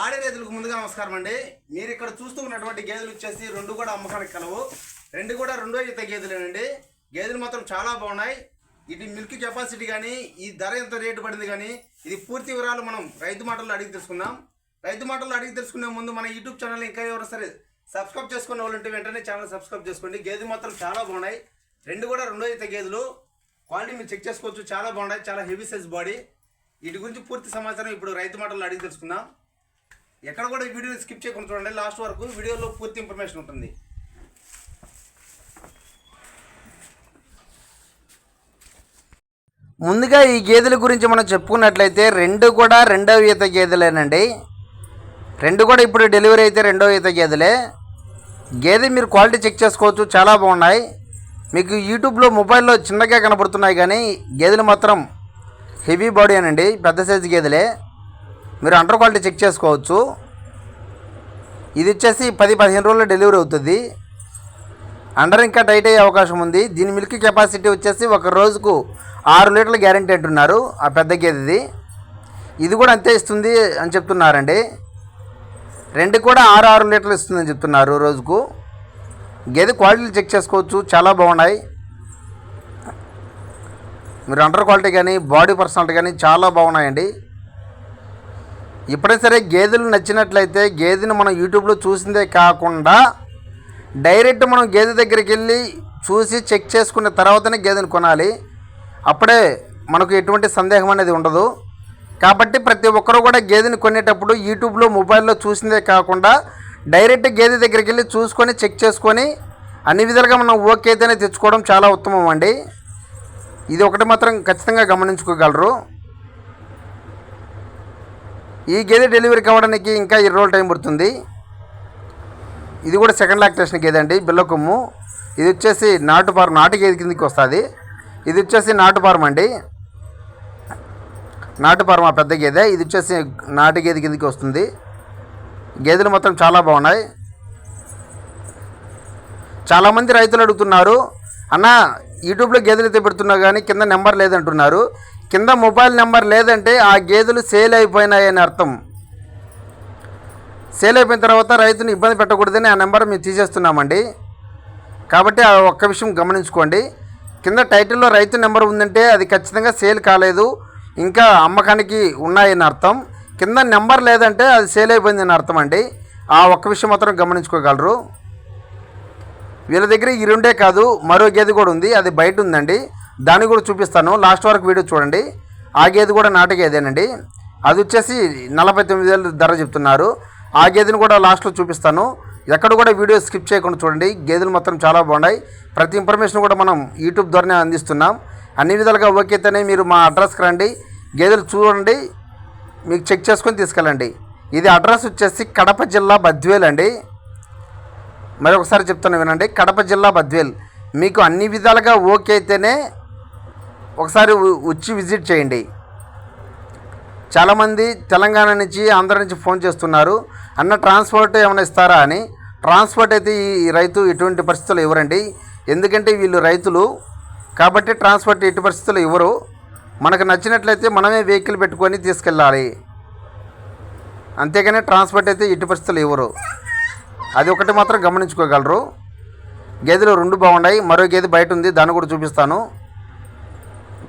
పాడి రైతులకు ముందుగా నమస్కారం అండి. మీరు ఇక్కడ చూస్తూ ఉన్నటువంటి గేదెలు వచ్చేసి రెండు కూడా అమ్మకానికి కలవు. రెండు కూడా రెండో ఈత గేదెలేనండి. గేదెలు మాత్రం చాలా బాగున్నాయి. ఇది మిల్క్ కెపాసిటీ కానీ ఈ ధర ఎంత రేటు పడింది కానీ ఇది పూర్తి వివరాలు మనం రైతు మాటల్లో అడిగి తెలుసుకుందాం. రైతు మాటల్లో అడిగి తెలుసుకునే ముందు మన యూట్యూబ్ ఛానల్ ఇంకా ఎవరు సరే సబ్స్క్రైబ్ చేసుకునే వాళ్ళు ఉంటే వెంటనే ఛానల్ సబ్స్క్రైబ్ చేసుకోండి. గేదెలు మాత్రం చాలా బాగున్నాయి. రెండు కూడా రెండో ఈత గేదెలు. క్వాలిటీ మీరు చెక్ చేసుకోవచ్చు. చాలా బాగున్నాయి. చాలా హెవీ సైజ్ బాడీ. వీటి గురించి పూర్తి సమాచారం ఇప్పుడు రైతు మాటల్లో అడిగి తెలుసుకుందాం. ఎక్కడ కూడా ఈ వీడియోని స్కిప్ చేయకుండా చూడండి. లాస్ట్ వరకు వీడియోలో పూర్తి ఇన్ఫర్మేషన్ ఉంటుంది. ముందుగా ఈ గేదెల గురించి మనం చెప్పుకున్నట్లయితే రెండు కూడా రెండవ ఈత గేదెలేనండి. రెండు కూడా ఇప్పుడు డెలివరీ అయితే రెండవ ఈత గేదెలే. గేదె మీరు క్వాలిటీ చెక్ చేసుకోవచ్చు. చాలా బాగున్నాయి. మీకు యూట్యూబ్లో మొబైల్లో చిన్నగా కనబడుతున్నాయి కానీ గేదెలు మాత్రం హెవీ బాడీ అనండి. పెద్ద సైజు గేదెలే. మీరు అండర్ క్వాలిటీ చెక్ చేసుకోవచ్చు. ఇది వచ్చేసి పది పదిహేను రోజుల్లో డెలివరీ అవుతుంది. అండర్ ఇంకా టైట్ అయ్యే అవకాశం ఉంది. దీని మిల్క్ కెపాసిటీ వచ్చేసి ఒక రోజుకు ఆరు లీటర్ల గ్యారంటీ అంటున్నారు ఆ పెద్ద గేదెది. ఇది కూడా అంతే ఇస్తుంది అని చెప్తున్నారండి. రెండు కూడా ఆరు ఆరు లీటర్లు ఇస్తుందని చెప్తున్నారు రోజుకు. గేదె క్వాలిటీలు చెక్ చేసుకోవచ్చు. చాలా బాగున్నాయి. మీరు అండర్ క్వాలిటీ కానీ బాడీ పర్సనాలిటీ కానీ చాలా బాగున్నాయండి. ఇప్పుడే సరే గేదెలు నచ్చినట్లయితే గేదెను మనం యూట్యూబ్లో చూసిందే కాకుండా డైరెక్ట్ మనం గేదె దగ్గరికి వెళ్ళి చూసి చెక్ చేసుకున్న తర్వాతనే గేదెను కొనాలి. అప్పుడే మనకు ఎటువంటి సందేహం అనేది ఉండదు. కాబట్టి ప్రతి ఒక్కరు కూడా గేదెని కొనేటప్పుడు యూట్యూబ్లో మొబైల్లో చూసిందే కాకుండా డైరెక్ట్ గేదె దగ్గరికి వెళ్ళి చూసుకొని చెక్ చేసుకొని అన్ని విధాలుగా మనం ఓకే అయితేనే తెచ్చుకోవడం చాలా ఉత్తమం అండి. ఇది ఒకటి మాత్రం ఖచ్చితంగా గమనించుకోగలరు. ఈ గేదె డెలివరీ కావడానికి ఇంకా ఇరవై రోజులు టైం పడుతుంది. ఇది కూడా సెకండ్ లాక్టేషన్ గేదె అండి బిల్లకొమ్ము ఇది వచ్చేసి నాటు పారం నాటు గేదె కిందకి వస్తుంది. ఇది వచ్చేసి నాటు పారం అండి. నాటు పారం ఆ పెద్ద గేదె. ఇది వచ్చేసి నాటు గేదె కిందకి వస్తుంది. గేదెలు మొత్తం చాలా బాగున్నాయి. చాలామంది రైతులు అడుగుతున్నారు అన్న యూట్యూబ్లో గేదెలు అయితే పెడుతున్నా కానీ కింద నెంబర్ లేదంటున్నారు. కింద మొబైల్ నెంబర్ లేదంటే ఆ గేదెలు సేల్ అయిపోయినాయని అర్థం. సేల్ అయిపోయిన తర్వాత రైతుని ఇబ్బంది పెట్టకూడదని ఆ నెంబర్ మేము తీసేస్తున్నామండి. కాబట్టి ఆ ఒక్క విషయం గమనించుకోండి. కింద టైటిల్లో రైతు నెంబర్ ఉందంటే అది ఖచ్చితంగా సేల్ కాలేదు. ఇంకా అమ్మకానికి ఉన్నాయని అర్థం. కింద నెంబర్ లేదంటే అది సేల్ అయిపోయిందని అర్థం అండి ఆ ఒక్క విషయం మాత్రం గమనించుకోగలరు. వీళ్ళ దగ్గర ఈ రెండే కాదు మరో గేదె కూడా ఉంది. అది బయట ఉందండి. దాన్ని కూడా చూపిస్తాను. లాస్ట్ వరకు వీడియో చూడండి. ఆ గేదె కూడా నాటకేదేనండి అది వచ్చేసి నలభై తొమ్మిది వేలు ధర చెప్తున్నారు. ఆ గేదెని కూడా లాస్ట్లో చూపిస్తాను. ఎక్కడ కూడా వీడియో స్కిప్ చేయకుండా చూడండి. గేదెలు మొత్తం చాలా బాగున్నాయి. ప్రతి ఇన్ఫర్మేషన్ కూడా మనం యూట్యూబ్ ద్వారానే అందిస్తున్నాం. అన్ని విధాలుగా ఓకేతేనే మీరు మా అడ్రస్కి రండి. గేదెలు చూడండి. మీకు చెక్ చేసుకొని తీసుకెళ్ళండి. ఇది అడ్రస్ వచ్చేసి కడప జిల్లా బద్వేల్ అండి. మరి ఒకసారి చెప్తాను వినండి. కడప జిల్లా బద్వేల్. మీకు అన్ని విధాలుగా ఓకే అయితేనే ఒకసారి వచ్చి విజిట్ చేయండి. చాలామంది తెలంగాణ నుంచి ఆంధ్ర నుంచి ఫోన్ చేస్తున్నారు. అన్న ట్రాన్స్పోర్ట్ ఏమైనా ఇస్తారా అని. ట్రాన్స్పోర్ట్ అయితే ఈ రైతు ఎటువంటి పరిస్థితులు ఇవ్వరండి ఎందుకంటే వీళ్ళు రైతులు. కాబట్టి ట్రాన్స్పోర్ట్ ఎట్టి పరిస్థితులు ఇవ్వరు మనకు నచ్చినట్లయితే మనమే వెహికల్ పెట్టుకొని తీసుకెళ్ళాలి. అంతేగాని ట్రాన్స్పోర్ట్ అయితే ఎట్టి పరిస్థితులు ఇవ్వరు అది ఒకటి మాత్రం గమనించుకోగలరు. గేదెలు రెండు బాగున్నాయి. మరో గేదె బయట ఉంది. దాన్ని కూడా చూపిస్తాను.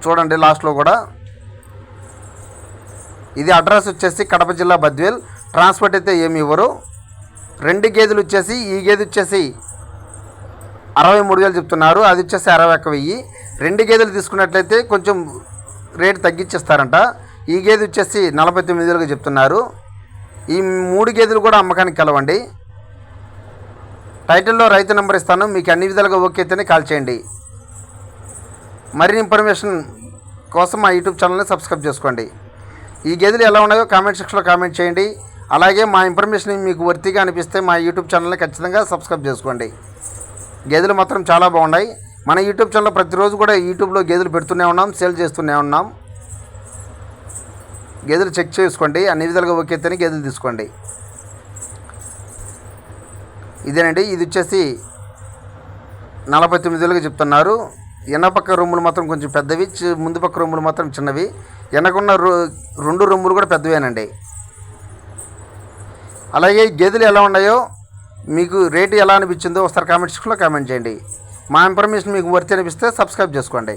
చూడండి లాస్ట్లో కూడా. ఇది అడ్రస్ వచ్చేసి కడప జిల్లా బద్వేల్. ట్రాన్స్పోర్ట్ అయితే ఏమి ఇవ్వరు. రెండు గేదెలు వచ్చేసి ఈ గేదె వచ్చేసి అరవై మూడు వేలు చెప్తున్నారు. అది వచ్చేసి అరవై ఒక్క వెయ్యి. రెండు గేదెలు తీసుకున్నట్లయితే కొంచెం రేటు తగ్గించేస్తారంట. ఈ గేదె వచ్చేసి నలభై తొమ్మిది వేలుగా చెప్తున్నారు. ఈ మూడు గేదెలు కూడా అమ్మకానికి కలవండి. టైటిల్లో రైతు నెంబర్ ఇస్తాను. మీకు అన్ని విధాలుగా ఓకే అయితేనే కాల్ చేయండి. మరిన్ని ఇన్ఫర్మేషన్ కోసం మా యూట్యూబ్ ఛానల్ని సబ్స్క్రైబ్ చేసుకోండి. ఈ గేదెలు ఎలా ఉన్నాయో కామెంట్ సెక్షన్లో కామెంట్ చేయండి. అలాగే మా ఇన్ఫర్మేషన్ మీకు వర్తిగా అనిపిస్తే మా యూట్యూబ్ ఛానల్ని ఖచ్చితంగా సబ్స్క్రైబ్ చేసుకోండి. గేదెలు మాత్రం చాలా బాగున్నాయి. మన యూట్యూబ్ ఛానల్లో ప్రతిరోజు కూడా యూట్యూబ్లో గేదెలు పెడుతూనే ఉన్నాం సేల్ చేస్తూనే ఉన్నాం. గేదెలు చెక్ చేసుకోండి. అన్ని విధాలుగా ఓకే అయితేనే గేదెలు తీసుకోండి. ఇదేనండి. ఇది వచ్చేసి నలభై తొమ్మిది వేలుగా చెప్తున్నారు. ఎనపక్క రూములు రొమ్ములు మాత్రం కొంచెం పెద్దవి ముందు పక్క రొమ్ములు మాత్రం చిన్నవి. వెనకున్న రెండు రొమ్ములు కూడా పెద్దవేనండి. అలాగే గేదెలు ఎలా ఉన్నాయో మీకు రేటు ఎలా అనిపించిందో ఒకసారి కామెంట్స్లో కామెంట్ చేయండి. మా ఇన్ఫర్మేషన్ మీకు వర్తి అనిపిస్తే సబ్స్క్రైబ్ చేసుకోండి.